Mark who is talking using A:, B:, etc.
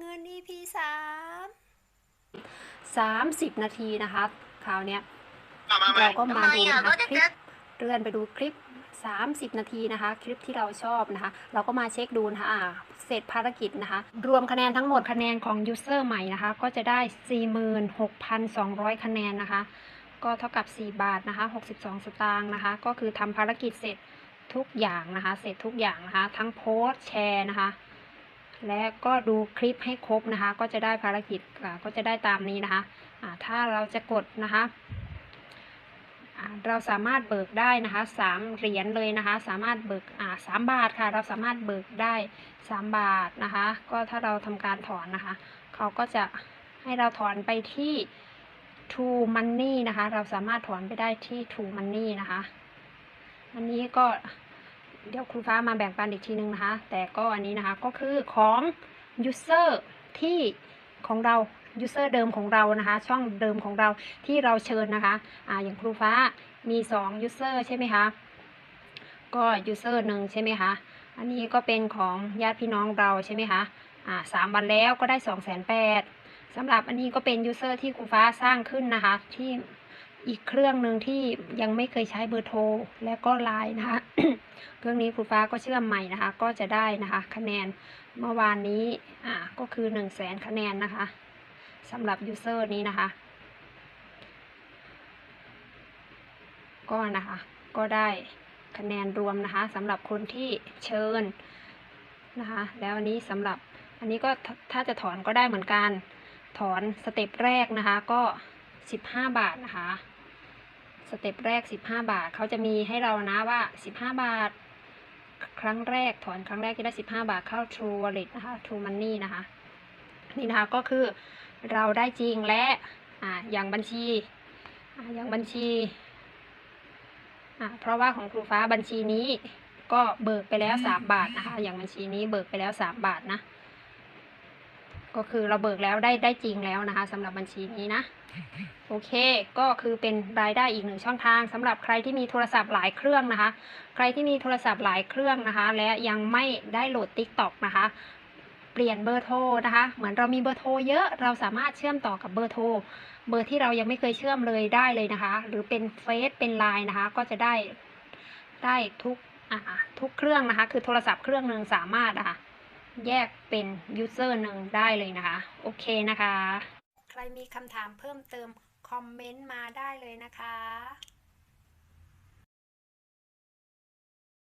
A: เงิน EP สาม
B: 30 นาทีนะคะ คราวเนี้ย
C: เอามาไหม
B: เราก็มา
D: ทำไม
B: ดู
D: อะ
B: นะคะ
D: ก็จะ
B: คลิปเลื่อนไปดูคลิป 30 นาทีนะคะ คลิปที่เราชอบนะคะ เราก็มาเช็คดูนะคะอ่าเสร็จภารกิจนะคะ รวมคะแนนทั้งหมดคะแนนของยูเซอร์ใหม่นะคะ ก็จะได้ 46,200 คะแนนนะคะ ก็เท่ากับ 4 บาทนะคะ 62 สตางค์นะคะ ก็คือทำภารกิจเสร็จทุกอย่างนะคะ เสร็จทุกอย่างนะคะ ทั้งโพสต์แชร์นะคะ และก็ดูคลิปให้ครบนะคะ ก็จะได้ภารกิจก็จะได้ตามนี้นะคะถ้าเราจะกดนะคะเราสามารถเบิกได้นะคะสามเหรียญเลยนะคะ สามารถเบิกอ่าสามบาทค่ะ เราสามารถเบิกได้สามบาทนะคะ ก็ถ้าเราทำการถอนนะคะ เขาก็จะให้เราถอนไปที่ True Money นะคะ เราสามารถถอนไปได้ที่ True Money นะคะ อันนี้ก็ เดี๋ยวครูฟ้ามาแบ่งปันอีกทีนึงนะคะ แต่ก็อันนี้นะคะก็คือของ User ที่ของเรา User เดิมของเรานะคะ ช่องเดิมของเราที่เราเชิญนะคะอ่าอย่างครูฟ้ามี2 User ใช่ไหมคะก็ User หนึ่งใช่ไหมคะอันนี้ก็เป็นของญาติพี่น้องเราใช่ไหมคะอ่าสามวันแล้วก็ได้2 8 0 0 0 0สำหรับอันนี้ก็เป็น User ที่ครูฟ้าสร้างขึ้นนะคะที่ อีกเครื่องหนึ่งที่ยังไม่เคยใช้เบอร์โทรและก็ไลน์นะคะ เครื่องนี้ครูฟ้าก็เชื่อมใหม่นะคะ ก็จะได้นะคะ คะแนนเมื่อวานนี้อ่าก็คือ1 0 0 0 0แสนคะแนนนะคะสำหรับ User นี้นะคะ ก็นะคะ ก็ได้คะแนนรวมนะคะสำหรับคนที่เชิญนะคะ แล้วอันนี้สำหรับอันนี้ก็ถ้าจะถอนก็ได้เหมือนกัน ถอนสเต็ปแรกนะคะก็ 15 บาทนะคะ เต็ปแรก 15 บาท เขาจะมีให้เรานะว่า 15 บาท ครั้งแรกถอนครั้งแรกจะได้ 15 บาทเข้า True Wallet นะคะ True Money นะคะ นี่นะคะก็คือเราได้จริงและอ่าอย่างบัญชีอ่าอย่างบัญชีอ่าเพราะว่าของครูฟ้าบัญชีนี้ก็เบิกไปแล้ว 3 บาทนะคะ อย่างบัญชีนี้เบิกไปแล้ว 3 บาทนะ ก็คือเราเบิกแล้วได้ได้จริงแล้วนะคะสำหรับบัญชีนี้นะ โอเค ก็คือเป็นรายได้อีกหนึ่งช่องทางสำหรับใครที่มีโทรศัพท์หลายเครื่องนะคะ ใครที่มีโทรศัพท์หลายเครื่องนะคะ และยังไม่ได้โหลด TikTok นะคะเปลี่ยนเบอร์โทรนะคะ เหมือนเรามีเบอร์โทรเยอะเราสามารถเชื่อมต่อกับเบอร์โทร เบอร์ที่เรายังไม่เคยเชื่อมเลยได้เลยนะคะ หรือเป็นเฟซเป็นไลน์นะคะ ก็จะได้ได้ทุกทุกเครื่องนะคะ คือโทรศัพท์เครื่องหนึ่งสามารถนะคะ แยกเป็นยูเซอร์หนึ่งได้เลยนะคะ โอเคนะคะ ใครมีคำถามเพิ่มเติมคอมเมนต์มาได้เลยนะคะ